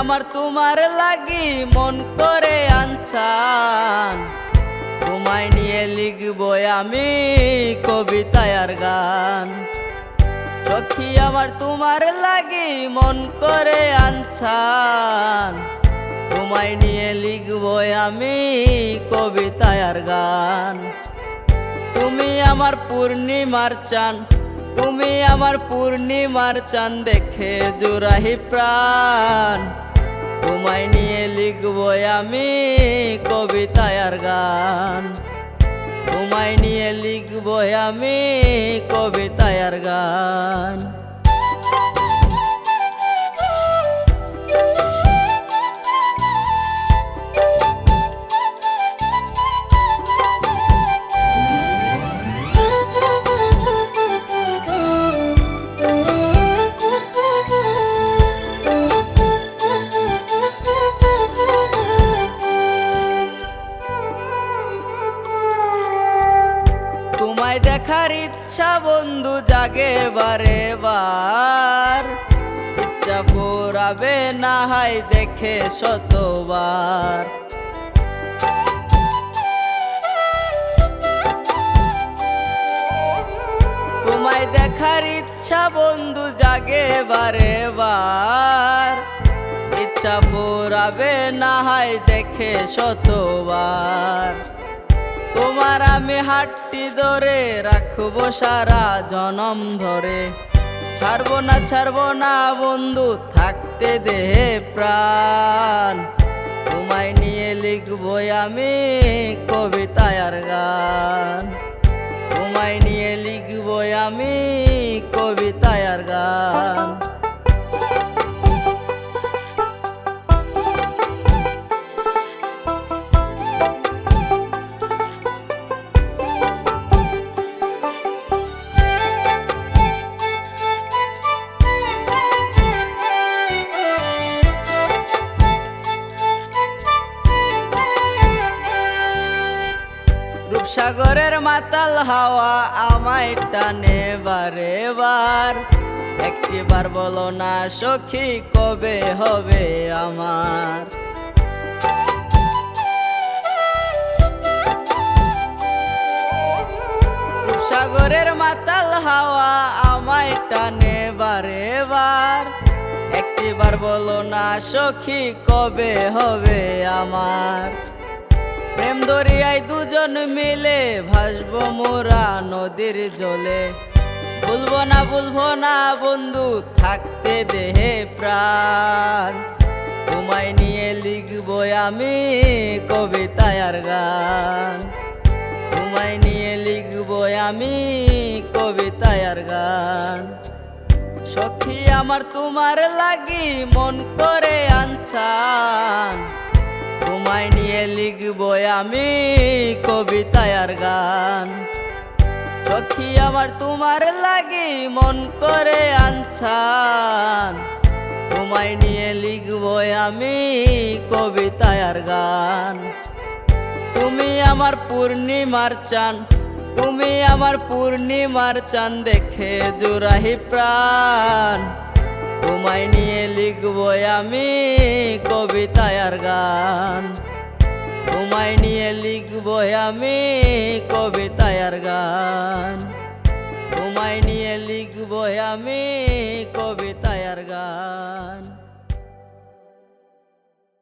আমার তোমার লাগি মন করে আনছান। তোমায় নিয়ে লিখব আমি কবিতায় আর গান। চোখি আমার তোমার লাগি মন করে আনছান। তোমায় নিয়ে লিখব আমি কবিতায় আর গান। তুমি আমার পূর্ণিমার চান তুমি আমার পূর্ণিমার চান দেখে জোড়াহি প্রাণ। তোমায় নিয়ে লিখব আমি কবিতায় আর গান। তোমায় নিয়ে লিখব আমি কবিতায় আর গান। তোমায় দেখার ইচ্ছা বন্ধু জাগে বারে বার। ইচ্ছা ফুরাবে না হয় দেখে শতবার। তোমায় দেখার ইচ্ছা বন্ধু জাগে বারে বার। ইচ্ছা ফুরাবে না হয় দেখে শতবার। তোমার আমি হাটটি ধরে রাখব সারা জনম ধরে। ছাড়বো না ছাড়বো না বন্ধু, থাকতে দেহে প্রাণ। তোমায় নিয়ে লিখব আমি কবিতায় আর গান। তোমায় নিয়ে লিখব আমি কবিতায় আর গান। রূপসাগরের মাতাল হাওয়া আমায় টানে বারে বার। একটি বার বলো না, সখী, কবে হবে আমার? সাগরের মাতাল হাওয়া আমায় টানে বারে বার। একটি বার বলো না, সখী, কবে হবে আমার? প্রেম দরিয়ায় দুজন মিলে ভাসবো মোরা নদীর জলে। ভুলবো না ভুলবো না বন্ধু, থাকতে দেহে প্রাণ। তোমায় নিয়ে লিখব আমি কবিতায় আর গান। তোমায় নিয়ে লিখব আমি কবিতায় আর গান। সখী আমার তোমার লাগি মন করে আনছান। তোমায় নিয়ে লিখব আমি কবিতায় আর গান। সখী আমার তোমার লাগি মন করে আনছান। তোমায় নিয়ে লিখব আমি কবিতায় আর গান। তুমি আমার পূর্ণিমার চান, তুমি আমার পূর্ণিমার চান দেখে জুরাহি প্রাণ। তোমায় নিয়ে লিখব আমি কবিতায় আর গান। তোমায় নিয়ে লিখব আমি কবিতায় আর গান। তোমায় নিয়ে লিখব আমি কবিতায় আর গান।